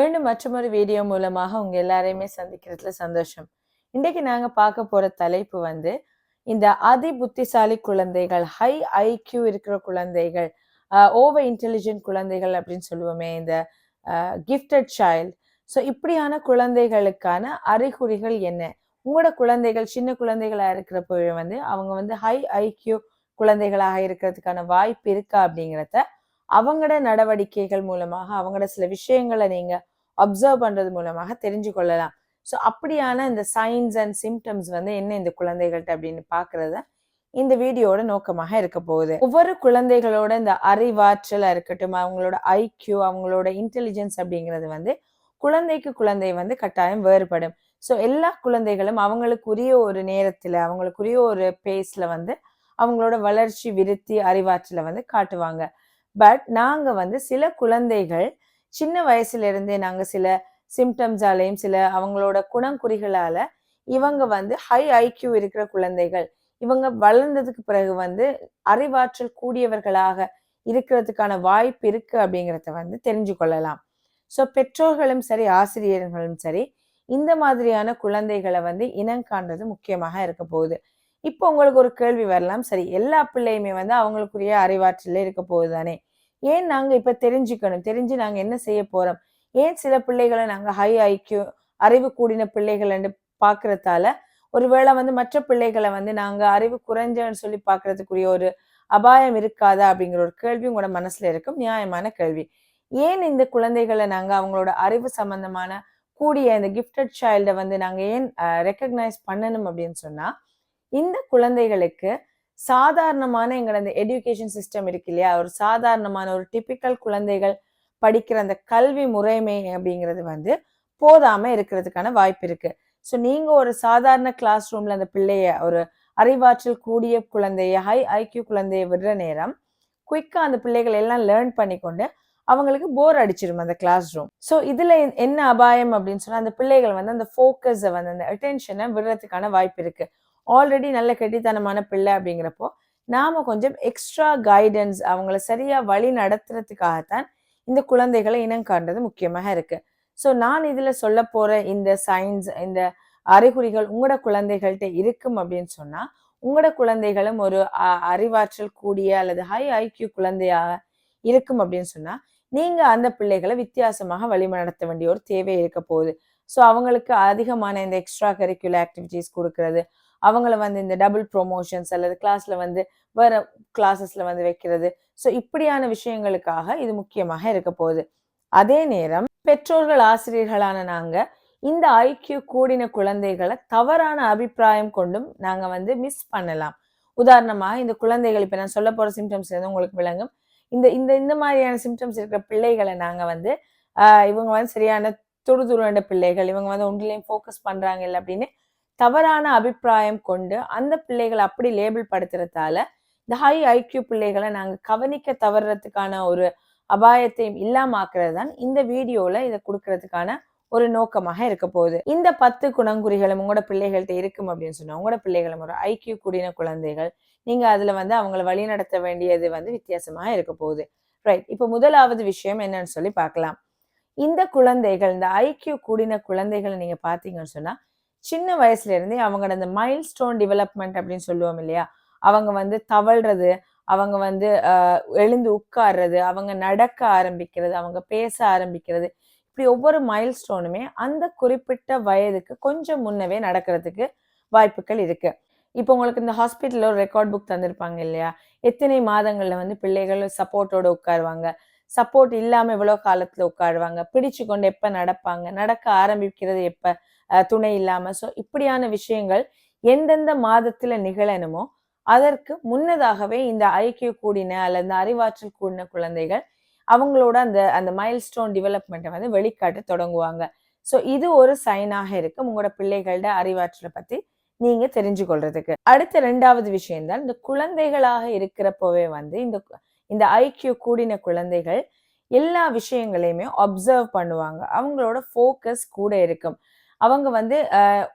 மீண்டும் மற்றொரு வீடியோ மூலமாக உங்க எல்லாரையுமே சந்திக்கிறதுல சந்தோஷம். இன்றைக்கு நாங்க பார்க்க போற தலைப்பு வந்து இந்த அதி புத்திசாலி குழந்தைகள் ஹை ஐக்யூ இருக்கிற குழந்தைகள் ஓவர் இன்டெலிஜென்ட் குழந்தைகள் அப்படின்னு சொல்லுவோமே இந்த கிஃப்டட் சைல்ட் ஸோ இப்படியான குழந்தைகளுக்கான அறிகுறிகள் என்ன? உங்களோட குழந்தைகள் சின்ன குழந்தைகளாக இருக்கிறப்போ வந்து அவங்க வந்து ஹை ஐக்யூ குழந்தைகளாக இருக்கிறதுக்கான வாய்ப்பு இருக்கா அப்படிங்கிறத அவங்களோட நடவடிக்கைகள் மூலமாக அவங்களோட சில விஷயங்களை நீங்கள் அப்சர்வ் பண்ணுறது மூலமாக தெரிஞ்சு கொள்ளலாம். ஸோ அப்படியான இந்த சைன்ஸ் அண்ட் சிம்டம்ஸ் வந்து என்ன இந்த குழந்தைகள்கிட்ட அப்படின்னு பார்க்குறத இந்த வீடியோட நோக்கமாக இருக்க போகுது. ஒவ்வொரு குழந்தைகளோட இந்த அறிவாற்றலாக இருக்கட்டும் அவங்களோட ஐக்யூ அவங்களோட இன்டெலிஜென்ஸ் அப்படிங்கிறது வந்து குழந்தைக்கு குழந்தை வந்து கட்டாயம் வேறுபடும். ஸோ எல்லா குழந்தைகளும் அவங்களுக்குரிய ஒரு நேரத்தில் அவங்களுக்குரிய ஒரு பேஸில் வந்து அவங்களோட வளர்ச்சி விருத்தி அறிவாற்றலை வந்து காட்டுவாங்க. பட் நாங்கள் வந்து சில குழந்தைகள் சின்ன வயசுல இருந்தே நாங்க சில சிம்டம்ஸாலையும் சில அவங்களோட குணங்குறிகளால இவங்க வந்து ஹை ஐக்யூ இருக்கிற குழந்தைகள். இவங்க வளர்ந்ததுக்கு பிறகு வந்து அறிவாற்றல் கூடியவர்களாக இருக்கிறதுக்கான வாய்ப்பு இருக்கு அப்படிங்கிறத வந்து தெரிஞ்சு கொள்ளலாம். ஸோ பெற்றோர்களும் சரி ஆசிரியர்களும் சரி இந்த மாதிரியான குழந்தைகளை வந்து இனம் காண்றது முக்கியமாக இருக்க போகுது. இப்போ உங்களுக்கு ஒரு கேள்வி வரலாம். சரி எல்லா பிள்ளையுமே வந்து அவங்களுக்குரிய அறிவாற்றல இருக்க போகுது தானே ஏன் நாங்கள் இப்போ தெரிஞ்சுக்கணும்? தெரிஞ்சு நாங்கள் என்ன செய்ய போகிறோம் ஏன் சில பிள்ளைகளை நாங்கள் ஹை ஐக்கியூ அறிவு கூடின பிள்ளைகள்னு பார்க்குறதால ஒருவேளை வந்து மற்ற பிள்ளைகளை வந்து நாங்கள் அறிவு குறைஞ்சன்னு சொல்லி பார்க்கறதுக்குரிய ஒரு அபாயம் இருக்காதா அப்படிங்கிற ஒரு கேள்வி உங்களோட மனசில் இருக்கும். நியாயமான கேள்வி. ஏன் இந்த குழந்தைகளை நாங்கள் அவங்களோட அறிவு சம்பந்தமான கூடிய இந்த கிஃப்டட் சைல்டை வந்து நாங்கள் ஏன் ரெக்கக்னைஸ் பண்ணணும் அப்படின்னு சொன்னால் இந்த குழந்தைகளுக்கு சாதாரணமான எங்களோட அந்த எஜுகேஷன் சிஸ்டம் இருக்கு இல்லையா? ஒரு சாதாரணமான ஒரு டிபிக்கல் குழந்தைகள் படிக்கிற அந்த கல்வி முறைமை அப்படிங்கிறது வந்து போதாம இருக்கிறதுக்கான வாய்ப்பு இருக்கு. ஸோ நீங்க ஒரு சாதாரண கிளாஸ் ரூம்ல அந்த பிள்ளைய ஒரு அறிவாற்றல் கூடிய குழந்தைய ஹை ஐக்கியூ குழந்தைய விடுற நேரம் குயிக்காக அந்த பிள்ளைகள் எல்லாம் லேர்ன் பண்ணிக்கொண்டு அவங்களுக்கு போர் அடிச்சிடும் அந்த கிளாஸ் ரூம் ஸோ இதில் என்ன அபாயம் அப்படின்னு சொன்னால் அந்த பிள்ளைகள் வந்து அந்த ஃபோக்கஸை வந்து அந்த அட்டென்ஷனை விடுறதுக்கான வாய்ப்பு இருக்குது ஆல்ரெடி நல்ல கெட்டித்தனமான பிள்ளை அப்படிங்கிறப்போ நாம கொஞ்சம் எக்ஸ்ட்ரா கைடன்ஸ் அவங்கள சரியாக வழி நடத்துறதுக்காகத்தான் இந்த குழந்தைகளை இனம் காண்றது முக்கியமாக இருக்குது ஸோ நான் இதில் சொல்ல போகிற இந்த சயின்ஸ் இந்த அறிகுறிகள் உங்களோட குழந்தைகள்கிட்ட இருக்கும் அப்படின்னு சொன்னால் உங்களோட குழந்தைகளும் ஒரு அறிவாற்றல் கூடிய அல்லது ஹை ஐக்கியூ குழந்தையாக இருக்கும் அப்படின்னு சொன்னால் நீங்கள் அந்த பிள்ளைகளை வித்தியாசமாக வழிநடத்த வேண்டிய ஒரு தேவை இருக்க போகுது. ஸோ அவங்களுக்கு அதிகமான இந்த எக்ஸ்ட்ரா கரிக்குலர் ஆக்டிவிட்டீஸ் கொடுக்கறது அவங்கள வந்து இந்த டபுள் ப்ரொமோஷன்ஸ் அல்லது கிளாஸ்ல வந்து வேற கிளாஸஸ்ல வந்து வைக்கிறது. ஸோ இப்படியான விஷயங்களுக்காக இது முக்கியமாக இருக்க போகுது. அதே நேரம் பெற்றோர்கள் ஆசிரியர்களான நாங்க இந்த ஐக்கியூ கூடின குழந்தைகளை தவறான அபிப்பிராயம் கொண்டும் நாங்க வந்து மிஸ் பண்ணலாம். உதாரணமாக இந்த குழந்தைகள் இப்போ நான் சொல்ல போற சிம்டம்ஸ் இருந்து உங்களுக்கு விளங்கும். இந்த இந்த இந்த மாதிரியான சிம்டம்ஸ் இருக்கிற பிள்ளைகளை நாங்க வந்து ஆஹ் இவங்க வந்து சரியான துடுதுருண்ட பிள்ளைகள் இவங்க வந்து ஒன்றிலையும் ஃபோக்கஸ் பண்றாங்க இல்லை அப்படின்னு தவறான அபிப்பிராயம் கொண்டு அந்த பிள்ளைகளை அப்படி லேபிள் படுத்துறதால இந்த ஹை ஐக்கியூ பிள்ளைகளை நாங்க கவனிக்க தவறுறதுக்கான ஒரு அபாயத்தையும் இல்லாமாக்குறது தான் இந்த வீடியோல இதை கொடுக்கறதுக்கான ஒரு நோக்கமாக இருக்க போகுது. இந்த பத்து குணங்குறிகளும் உங்களோட பிள்ளைகள்கிட்ட இருக்கும் அப்படின்னு சொன்னா உங்களோட பிள்ளைகளும் ஒரு ஐக்கியூ கூடின குழந்தைகள் நீங்க அதுல வந்து அவங்கள வழி நடத்த வேண்டியது வந்து வித்தியாசமாக இருக்க போகுது. ரைட் இப்போ முதலாவது விஷயம் என்னன்னு சொல்லி பார்க்கலாம். இந்த குழந்தைகள் இந்த ஐக்கியூ கூடின குழந்தைகளை நீங்க பாத்தீங்கன்னு சொன்னா சின்ன வயசுல இருந்தே அவங்களோட அந்த மைல் ஸ்டோன் டெவலப்மெண்ட் அப்படின்னு சொல்லுவோம் இல்லையா? அவங்க வந்து தவழ்றது அவங்க வந்து எழுந்து உட்கார்றது அவங்க நடக்க ஆரம்பிக்கிறது அவங்க பேச ஆரம்பிக்கிறது இப்படி ஒவ்வொரு மைல் ஸ்டோனுமே அந்த குறிப்பிட்ட வயதுக்கு கொஞ்சம் முன்னவே நடக்கிறதுக்கு வாய்ப்புகள் இருக்கு. இப்போ உங்களுக்கு இந்த ஹாஸ்பிட்டலில் ஒரு ரெக்கார்ட் புக் தந்திருப்பாங்க இல்லையா? எத்தனை மாதங்கள்ல வந்து பிள்ளைகள் சப்போர்ட்டோட உட்காருவாங்க? சப்போர்ட் இல்லாம இவ்வளோ காலத்துல உட்காருவாங்க? பிடிச்சு கொண்டு எப்ப நடப்பாங்க? நடக்க ஆரம்பிக்கிறது எப்ப? துணை இல்லாமல் ஸோ இப்படியான விஷயங்கள் எந்தெந்த மாதத்துல நிகழணுமோ அதற்கு முன்னதாகவே இந்த ஐக்கிய கூடின அல்லது இந்த அறிவாற்றல் கூடின குழந்தைகள் அவங்களோட அந்த அந்த மைல் ஸ்டோன் டெவலப்மெண்ட்டை வந்து வெளிக்காட்ட தொடங்குவாங்க. ஸோ இது ஒரு சைனாக இருக்கும் உங்களோட பிள்ளைகளோட அறிவாற்றலை பத்தி நீங்க தெரிஞ்சு கொள்றதுக்கு அடுத்த ரெண்டாவது விஷயம் தான் இந்த குழந்தைகளாக இருக்கிறப்பவே வந்து இந்த இந்த ஐக்கிய கூடின குழந்தைகள் எல்லா விஷயங்களையுமே அப்சர்வ் பண்ணுவாங்க. அவங்களோட ஃபோக்கஸ் கூட இருக்கும். அவங்க வந்து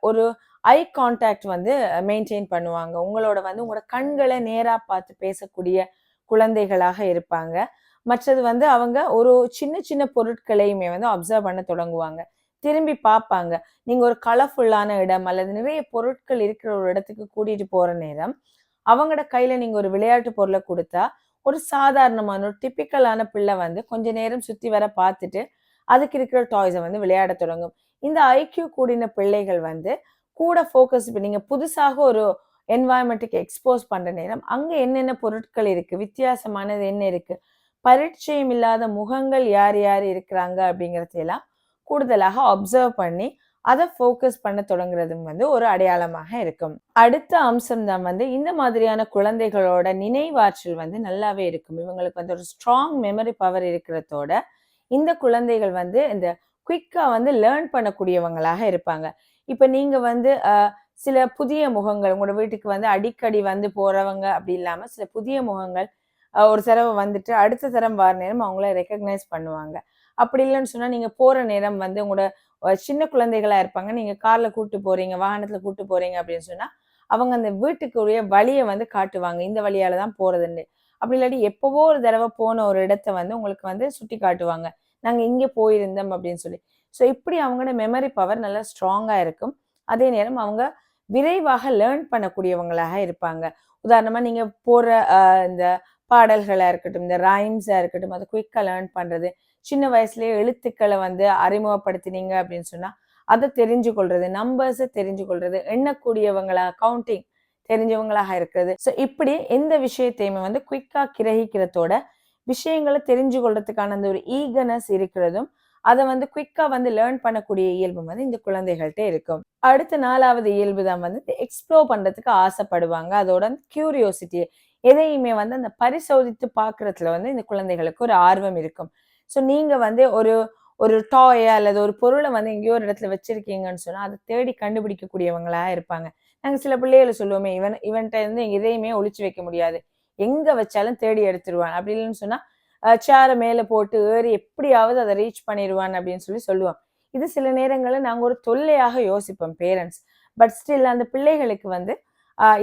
ஒரு ஐ கான்டாக்ட் வந்து மெயின்டைன் பண்ணுவாங்க. உங்களோட வந்து உங்களோட கண்களை நேராக பார்த்து பேசக்கூடிய குழந்தைகளாக இருப்பாங்க. மற்றது வந்து அவங்க ஒரு சின்ன சின்ன பொருட்களையுமே வந்து அப்சர்வ் பண்ண தொடங்குவாங்க. திரும்பி பார்ப்பாங்க. நீங்கள் ஒரு கலர்ஃபுல்லான இடம் அல்லது நிறைய பொருட்கள் இருக்கிற ஒரு இடத்துக்கு கூட்டிகிட்டு போகிற நேரம் அவங்களோட கையில் நீங்கள் ஒரு விளையாட்டு பொருளை கொடுத்தா ஒரு சாதாரணமான ஒரு டிப்பிக்கலான பிள்ளை வந்து கொஞ்ச நேரம் சுற்றி வர பார்த்துட்டு அதுக்கு இருக்கிற டாய்ஸை வந்து விளையாட தொடங்கும். இந்த ஐக்கியூ கூடின பிள்ளைகள் வந்து கூட ஃபோக்கஸ் நீங்க புதுசாக ஒரு என்வாயன்மெண்ட்டுக்கு எக்ஸ்போஸ் பண்ணுற நேரம் அங்கே என்னென்ன பொருட்கள் இருக்குது வித்தியாசமானது என்ன இருக்குது பரிச்சயம் இல்லாத முகங்கள் யார் யார் இருக்கிறாங்க அப்படிங்கிறதையெல்லாம் கூடுதலாக அப்சர்வ் பண்ணி அதை ஃபோக்கஸ் பண்ண தொடங்குறதும் வந்து ஒரு அடையாளமாக இருக்கும். அடுத்த அம்சம் தான் வந்து இந்த மாதிரியான குழந்தைகளோட நினைவாற்றல் வந்து நல்லாவே இருக்கும். இவங்களுக்கு வந்து ஒரு ஸ்ட்ராங் மெமரி பவர் இருக்கிறதோட இந்த குழந்தைகள் வந்து இந்த குயிக்காக வந்து லேர்ன் பண்ணக்கூடியவங்களாக இருப்பாங்க. இப்போ நீங்கள் வந்து சில புதிய முகங்கள் உங்களோட வீட்டுக்கு வந்து அடிக்கடி வந்து போகிறவங்க அப்படி இல்லாமல் சில புதிய முகங்கள் ஒரு தடவை வந்துட்டு அடுத்த தரம் வர நேரம் அவங்கள ரெக்கக்னைஸ் பண்ணுவாங்க. அப்படி இல்லைன்னு சொன்னால் நீங்கள் போகிற நேரம் வந்து உங்களோட சின்ன குழந்தைகளாக இருப்பாங்க. நீங்கள் காரில் கூப்பிட்டு போகிறீங்க வாகனத்தில் கூப்பிட்டு போகிறீங்க அப்படின்னு சொன்னால் அவங்க அந்த வீட்டுக்குரிய வழியை வந்து காட்டுவாங்க. இந்த வழியால தான் போகிறதுன்னு அப்படி இல்லாட்டி எப்பவோ ஒரு தடவை போன ஒரு இடத்த வந்து உங்களுக்கு வந்து சுட்டி காட்டுவாங்க. நாங்கள் இங்கே போயிருந்தோம் அப்படின்னு சொல்லி. ஸோ இப்படி அவங்களோட மெமரி பவர் நல்லா ஸ்ட்ராங்காக இருக்கும். அதே நேரம் அவங்க விரைவாக லேர்ன் பண்ணக்கூடியவங்களாக இருப்பாங்க. உதாரணமாக நீங்கள் போகிற இந்த பாடல்களாக இருக்கட்டும் இந்த ரைம்ஸாக இருக்கட்டும் அதை குயிக்காக லேர்ன் பண்ணுறது சின்ன வயசுலேயே எழுத்துக்களை வந்து அறிமுகப்படுத்தினீங்க அப்படின்னு சொன்னால் அதை தெரிஞ்சு கொள்வது நம்பர்ஸை தெரிஞ்சு கொள்வது எண்ணக்கூடியவங்களா கவுண்டிங் தெரிஞ்சவங்களாக இருக்கிறது ஸோ இப்படி எந்த விஷயத்தையுமே வந்து குயிக்காக கிரகிக்கிறதோட விஷயங்களை தெரிஞ்சு கொள்றதுக்கான அந்த ஒரு ஈகனஸ் இருக்கிறதும் அதை வந்து குயிக்காக வந்து லேர்ன் பண்ணக்கூடிய இயல்பு வந்து இந்த குழந்தைகள்கிட்ட இருக்கும். அடுத்த நாலாவது இயல்பு தான் வந்து எக்ஸ்ப்ளோர் பண்ணுறதுக்கு ஆசைப்படுவாங்க. அதோட அந்த கியூரியோசிட்டி எதையுமே வந்து அந்த பரிசோதித்து பார்க்கறதுல வந்து இந்த குழந்தைகளுக்கு ஒரு ஆர்வம் இருக்கும். ஸோ நீங்கள் வந்து ஒரு ஒரு டாயை அல்லது ஒரு பொருளை வந்து எங்கேயோ ஒரு இடத்துல வச்சிருக்கீங்கன்னு சொன்னால் அதை தேடி கண்டுபிடிக்கக்கூடியவங்களா இருப்பாங்க. நாங்கள் சில பிள்ளைகளை சொல்லுவோமே இவன் இவன்கிட்ட இருந்து எதையுமே ஒழிச்சு வைக்க முடியாது. எங்கே வச்சாலும் தேடி எடுத்துருவான். அப்படி இல்லைன்னு சொன்னால் சேரை மேலே போட்டு ஏறி எப்படியாவது அதை ரீச் பண்ணிடுவான் அப்படின்னு சொல்லி சொல்லுவோம் இது சில நேரங்களில் நாங்கள் ஒரு தொல்லையாக யோசிப்போம் பேரண்ட்ஸ் பட் ஸ்டில் அந்த பிள்ளைகளுக்கு வந்து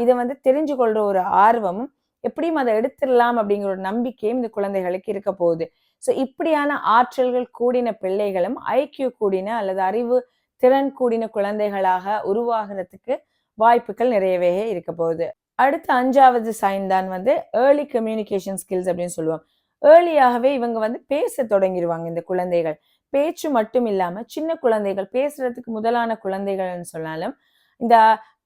இதை வந்து தெரிஞ்சு கொள்கிற ஒரு ஆர்வமும் எப்படியும் அதை எடுத்துடலாம் அப்படிங்கிற ஒரு நம்பிக்கையும் இந்த குழந்தைகளுக்கு இருக்க போகுது. ஸோ இப்படியான ஆற்றல்கள் கூடின பிள்ளைகளும் ஐக்கிய கூடின அல்லது அறிவு திறன் கூடின குழந்தைகளாக உருவாகிறதுக்கு வாய்ப்புகள் நிறையவே இருக்க போகுது. அடுத்த அஞ்சாவது சைன் தான் வந்து ஏர்லி கம்யூனிகேஷன் ஸ்கில்ஸ் அப்படின்னு சொல்லுவோம் ஏர்லியாகவே இவங்க வந்து பேச தொடங்கிடுவாங்க இந்த குழந்தைகள். பேச்சு மட்டும் இல்லாம சின்ன குழந்தைகள் பேசுறதுக்கு முதலான குழந்தைகள்னு சொன்னாலும் இந்த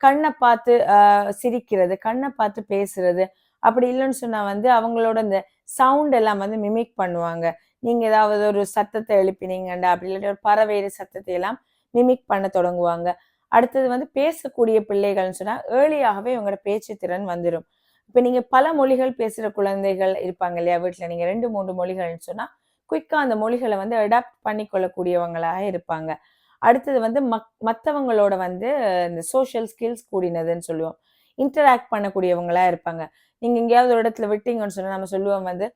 கண்ணை பார்த்து ஆஹ், சிரிக்கிறது கண்ணை பார்த்து பேசுறது அப்படி இல்லைன்னு சொன்னா வந்து அவங்களோட இந்த சவுண்ட் எல்லாம் வந்து மிமிக் பண்ணுவாங்க. நீங்க ஏதாவது ஒரு சத்தத்தை எழுப்பினீங்கண்டா அப்படி இல்லாட்டி ஒரு பறவையிற சத்தத்தை எல்லாம் மிமிக் பண்ண தொடங்குவாங்க. அடுத்தது வந்து பேசக்கூடிய பிள்ளைகள்னு சொன்னால் ஏர்லியாகவே இவங்களோட பேச்சு திறன் வந்துடும் இப்போ நீங்கள் பல மொழிகள் பேசுகிற குழந்தைகள் இருப்பாங்க இல்லையா வீட்டில் நீங்கள் ரெண்டு மூன்று மொழிகள்னு சொன்னால் குயிக்காக அந்த மொழிகளை வந்து அடாப்ட் பண்ணி கொள்ளக்கூடியவங்களாக இருப்பாங்க. அடுத்தது வந்து மக் மற்றவங்களோட வந்து இந்த சோஷியல் ஸ்கில்ஸ் கூடினதுன்னு சொல்லுவோம். இன்டராக்ட் பண்ணக்கூடியவங்களாக இருப்பாங்க. நீங்கள் எங்கேயாவது ஒரு இடத்துல விட்டீங்கன்னு சொன்னால் நம்ம சொல்லுவோம் வந்து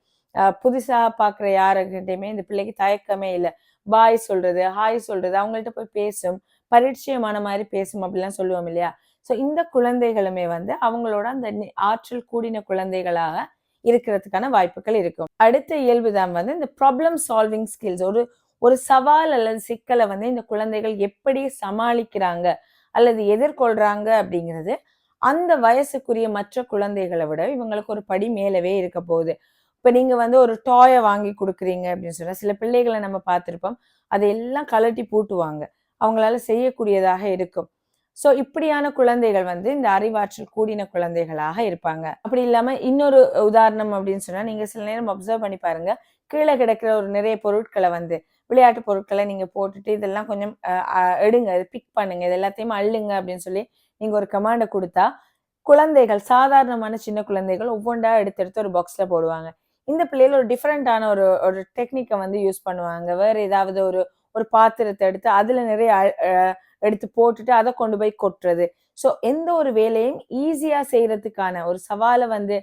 புதுசாக பார்க்குற யாருக்கிட்டையுமே இந்த பிள்ளைக்கு தயக்கமே இல்லை. பாய் சொல்கிறது ஹாய் சொல்கிறது அவங்கள்ட்ட போய் பேசும். பரிச்சயமான மாதிரி பேசும் அப்படிலாம் சொல்லுவோம் இல்லையா? ஸோ இந்த குழந்தைகளுமே வந்து அவங்களோட அந்த நி- ஆற்றல் கூடின குழந்தைகளாக இருக்கிறதுக்கான வாய்ப்புகள் இருக்கும். அடுத்த இயல்பு தான் வந்து இந்த ப்ராப்ளம் சால்விங் ஸ்கில்ஸ் ஒரு ஒரு சவால் அல்லது சிக்கலை வந்து இந்த குழந்தைகள் எப்படி சமாளிக்கிறாங்க அல்லது எதிர்கொள்றாங்க அப்படிங்கிறது அந்த வயசுக்குரிய மற்ற குழந்தைகளை விட இவங்களுக்கு ஒரு படி மேலவே இருக்க போகுது. இப்போ நீங்க வந்து ஒரு டாயை வாங்கி கொடுக்குறீங்க அப்படின்னு சொன்னால் சில பிள்ளைகளை நம்ம பார்த்துருப்போம். அதையெல்லாம் கழட்டி பூட்டுவாங்க. அவங்களால செய்யக்கூடியதாக இருக்கும். ஸோ இப்படியான குழந்தைகள் வந்து இந்த அறிவாற்றல் கூடின குழந்தைகளாக இருப்பாங்க. அப்படி இல்லாம இன்னொரு உதாரணம் அப்படின்னு சொன்னா நீங்க சில நேரம் அப்சர்வ் பண்ணி பாருங்க. கீழே கிடக்கிற ஒரு நிறைய பொருட்களை வந்து விளையாட்டு பொருட்களை நீங்க போட்டுட்டு இதெல்லாம் கொஞ்சம் எடுங்க பிக் பண்ணுங்க இது எல்லாத்தையும் அள்ளுங்க அப்படின்னு சொல்லி நீங்க ஒரு கமாண்டை கொடுத்தா குழந்தைகள் சாதாரணமான சின்ன குழந்தைகள் ஒவ்வொன்றா எடுத்து எடுத்து ஒரு பாக்ஸ்ல போடுவாங்க. இந்த பிள்ளைகள் ஒரு டிஃப்ரெண்டான ஒரு ஒரு டெக்னிக்கை வந்து யூஸ் பண்ணுவாங்க. வேற ஏதாவது ஒரு ஒரு பாத்திரத்தை எடுத்து அதுல நிறைய அ- எடுத்து போட்டுட்டு அதை கொண்டு போய் கொட்டுறது. ஸோ எந்த ஒரு வேலையும் ஈஸியா செய்யறதுக்கான ஒரு சவாலை வந்து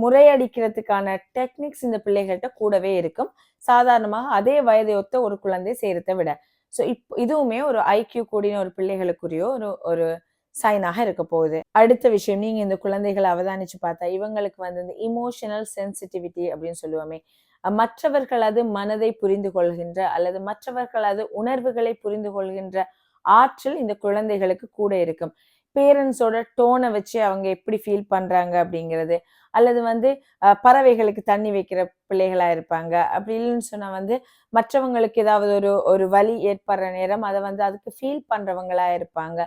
முறையடிக்கிறதுக்கான டெக்னிக்ஸ் இந்த பிள்ளைகள்கிட்ட கூடவே இருக்கும். சாதாரணமாக அதே வயதை ஒத்த ஒரு குழந்தை செய்கிறத விட. ஸோ இப் இதுவுமே ஒரு ஐக்கியூ கூடின ஒரு பிள்ளைகளுக்குரிய ஒரு ஒரு சைனாக இருக்க போகுது. அடுத்த விஷயம் நீங்க இந்த குழந்தைகளை அவதானிச்சு பார்த்தா இவங்களுக்கு வந்து இந்த இமோஷனல் சென்சிட்டிவிட்டி அப்படின்னு சொல்லுவோமே மற்றவர்களது மனதை புரிந்து கொள்கின்ற அல்லது மற்றவர்களது உணர்வுகளை புரிந்து கொள்கின்ற ஆற்றல் இந்த குழந்தைகளுக்கு கூட இருக்கும். பேரண்ட்ஸோட டோனை வச்சு அவங்க எப்படி ஃபீல் பண்றாங்க அப்படிங்கிறது அல்லது வந்து அஹ், பறவைகளுக்கு தண்ணி வைக்கிற பிள்ளைகளா இருப்பாங்க. அப்படி இல்லைன்னு சொன்னா வந்து மற்றவங்களுக்கு ஏதாவது ஒரு ஒரு வலி ஏற்படுற நேரம் அதை வந்து அதுக்கு ஃபீல் பண்றவங்களா இருப்பாங்க.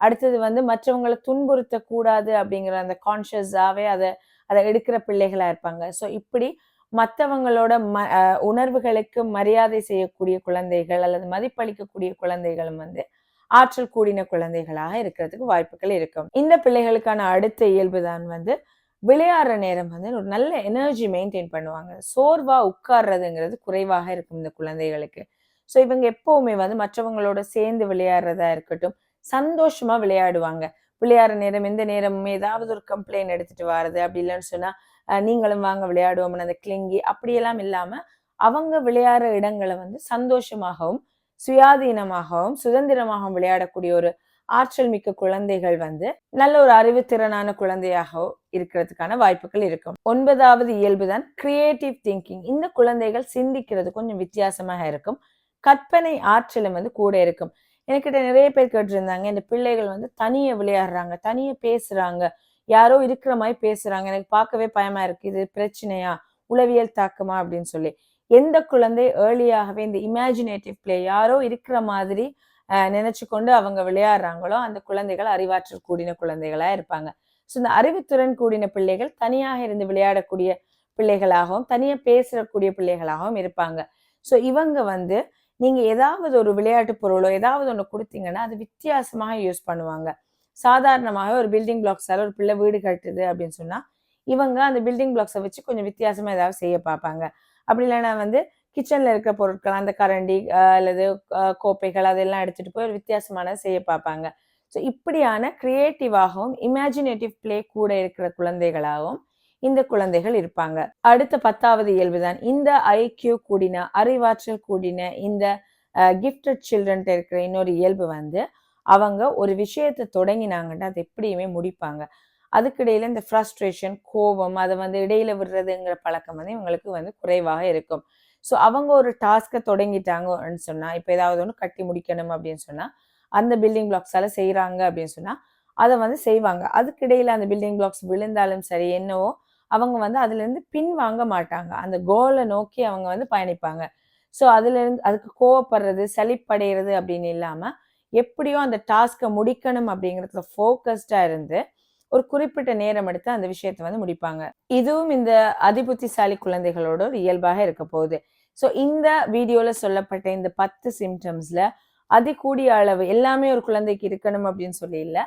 அடுத்தது வந்து மற்றவங்களை துன்புறுத்தக்கூடாது அப்படிங்கிற அந்த கான்ஷியஸாகவே அதை அதை எடுக்கிற பிள்ளைகளாக இருப்பாங்க. ஸோ இப்படி மற்றவங்களோட ம உணர்வுகளுக்கு மரியாதை செய்யக்கூடிய குழந்தைகள் அல்லது மதிப்பளிக்கக்கூடிய குழந்தைகளும் வந்து ஆற்றல் கூடின குழந்தைகளாக இருக்கிறதுக்கு வாய்ப்புகள் இருக்கும். இந்த பிள்ளைகளுக்கான அடுத்த இயல்பு தான் வந்து விளையாடுற நேரம் வந்து ஒரு நல்ல எனர்ஜி மெயின்டைன் பண்ணுவாங்க. சோர்வா உட்கார்றதுங்கிறது குறைவாக இருக்கும் இந்த குழந்தைகளுக்கு. ஸோ இவங்க எப்பவுமே வந்து மற்றவங்களோட சேர்ந்து விளையாடுறதா இருக்கட்டும் சந்தோஷமா விளையாடுவாங்க. விளையாடுற நேரம் எந்த நேரமுமே ஏதாவது ஒரு கம்ப்ளைண்ட் எடுத்துட்டு வர்றது அப்படி இல்லைன்னு சொன்னா நீங்களும் வாங்க விளையாடுவோம்னு அந்த கிளிங்கி அப்படியெல்லாம் இல்லாம அவங்க விளையாடுற இடங்களை வந்து சந்தோஷமாகவும் சுயாதீனமாகவும் சுதந்திரமாகவும் விளையாடக்கூடிய ஒரு ஆற்றல் மிக்க குழந்தைகள் வந்து நல்ல ஒரு அறிவுத்திறனான குழந்தையாக இருக்கிறதுக்கான வாய்ப்புகள் இருக்கும். ஒன்பதாவது இயல்புதான் கிரியேட்டிவ் திங்கிங் இந்த குழந்தைகள் சிந்திக்கிறது கொஞ்சம் வித்தியாசமாக இருக்கும். கற்பனை ஆற்றலும் வந்து கூட இருக்கும். என்கிட்ட நிறைய பேர் கேட்டிருந்தாங்க. இந்த பிள்ளைகள் வந்து தனியே விளையாடுறாங்க தனியே பேசுறாங்க. யாரோ இருக்கிற மாதிரி பேசுறாங்க. எனக்கு பார்க்கவே பயமா இருக்கு. இது பிரச்சனையா? உளவியல் தாக்கமா? அப்படின்னு சொல்லி. எந்த குழந்தை ஏர்லியாகவே இந்த இமேஜினேட்டிவ் பிளே யாரோ இருக்கிற மாதிரி நினைச்சு கொண்டு அவங்க விளையாடுறாங்களோ அந்த குழந்தைகள் அறிவாற்றல் கூடின குழந்தைகளா இருப்பாங்க. ஸோ இந்த அறிவுத்திறன் கூடின பிள்ளைகள் தனியாக இருந்து விளையாடக்கூடிய பிள்ளைகளாகவும் தனியாக பேசக்கூடிய பிள்ளைகளாகவும் இருப்பாங்க. ஸோ இவங்க வந்து நீங்க ஏதாவது ஒரு விளையாட்டு பொருளோ ஏதாவது ஒன்று கொடுத்தீங்கன்னா அது வித்தியாசமாக யூஸ் பண்ணுவாங்க. சாதாரணமாக ஒரு பில்டிங் பிளாக்ஸால ஒரு பிள்ளை வீடு கட்டுது அப்படின்னு சொன்னா இவங்க அந்த பில்டிங் பிளாக்ஸை வச்சு கொஞ்சம் வித்தியாசமா ஏதாவது செய்ய பார்ப்பாங்க. அப்படி இல்லைன்னா வந்து கிச்சன்ல இருக்கிற பொருட்கள் அந்த கரண்டி அல்லது கோப்பைகள் அதெல்லாம் எடுத்துட்டு போய் ஒரு வித்தியாசமான செய்ய பார்ப்பாங்க. ஸோ இப்படியான கிரியேட்டிவாகவும் இமேஜினேட்டிவ் பிளே கூட இருக்கிற குழந்தைகளாகவும் இந்த குழந்தைகள் இருப்பாங்க. அடுத்த பத்தாவது இயல்புதான். இந்த ஐக்கியூ கூடின அறிவாற்றல் கூடின இந்த கிஃப்டட் சில்ட்ரன் இருக்கிற இன்னொரு இயல்பு வந்து அவங்க ஒரு விஷயத்தை தொடங்கினாங்கன்னா அதை எப்படியுமே முடிப்பாங்க. அதுக்கிடையில இந்த ஃப்ரஸ்ட்ரேஷன் கோபம் அதை வந்து இடையில விடுறதுங்கிற பழக்கம் வந்து இவங்களுக்கு வந்து குறைவாக இருக்கும். ஸோ அவங்க ஒரு டாஸ்க்கை தொடங்கிட்டாங்கன்னு சொன்னால் இப்போ ஏதாவது ஒன்று கட்டி முடிக்கணும் அப்படின்னு சொன்னால் அந்த பில்டிங் பிளாக்ஸால் செய்கிறாங்க அப்படின்னு சொன்னால் அதை வந்து செய்வாங்க. அதுக்கிடையில் அந்த பில்டிங் பிளாக்ஸ் விழுந்தாலும் சரி என்னவோ அவங்க வந்து அதுலேருந்து பின் வாங்க மாட்டாங்க. அந்த கோலை நோக்கி அவங்க வந்து பயணிப்பாங்க. ஸோ அதுலேருந்து அதுக்கு கோவப்படுறது சளிப்படைகிறது அப்படின்னு இல்லாமல் எப்படியோ அந்த டாஸ்க்கை முடிக்கணும் அப்படிங்கிறதுல ஃபோக்கஸ்டாக இருந்து ஒரு குறிப்பிட்ட நேரம் எடுத்து அந்த விஷயத்தை வந்து முடிப்பாங்க. இதுவும் இந்த அதிபுத்திசாலி குழந்தைகளோட ஒரு இயல்பாக இருக்க போகுது. ஸோ இந்த வீடியோவில் சொல்லப்பட்ட இந்த பத்து சிம்டம்ஸில் அதிகூடிய அளவு எல்லாமே ஒரு குழந்தைக்கு இருக்கணும் அப்படின்னு சொல்லி இல்லை.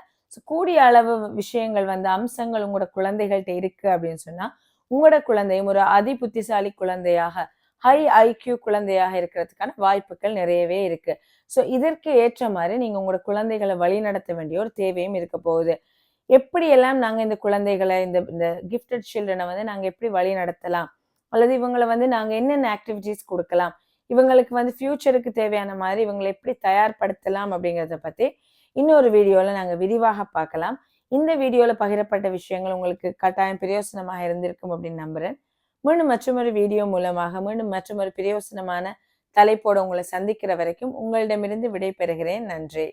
கூடிய அளவு விஷயங்கள் வந்து அம்சங்கள் உங்களோட குழந்தைகள்கிட்ட இருக்கு அப்படின்னு சொன்னா உங்களோட குழந்தையும் ஒரு அதி புத்திசாலி குழந்தையாக ஹை ஐக்யூ குழந்தையாக இருக்கிறதுக்கான வாய்ப்புகள் நிறையவே இருக்கு. ஸோ இதற்கு ஏற்ற மாதிரி நீங்க உங்களோட குழந்தைகளை வழிநடத்த வேண்டிய ஒரு தேவையும் இருக்க போகுது. எப்படியெல்லாம் நாங்கள் இந்த குழந்தைகளை இந்த இந்த கிஃப்டட் சில்ட்ரனை வந்து நாங்கள் எப்படி வழி நடத்தலாம் அல்லது இவங்களை வந்து நாங்கள் என்னென்ன ஆக்டிவிட்டீஸ் கொடுக்கலாம்? இவங்களுக்கு வந்து ஃபியூச்சருக்கு தேவையான மாதிரி இவங்களை எப்படி தயார்படுத்தலாம் அப்படிங்கிறத பற்றி இன்னொரு வீடியோல நாங்க விரிவாக பார்க்கலாம். இந்த வீடியோல பகிரப்பட்ட விஷயங்கள் உங்களுக்கு கட்டாயம் பிரயோசனமாக இருந்திருக்கும் அப்படின்னு நம்புறேன். மீண்டும் மற்றொரு வீடியோ மூலமாக மீண்டும் மற்றொரு பிரயோசனமான தலைப்போட உங்களை சந்திக்கிற வரைக்கும் உங்களிடமிருந்து விடை பெறுகிறேன் நன்றி.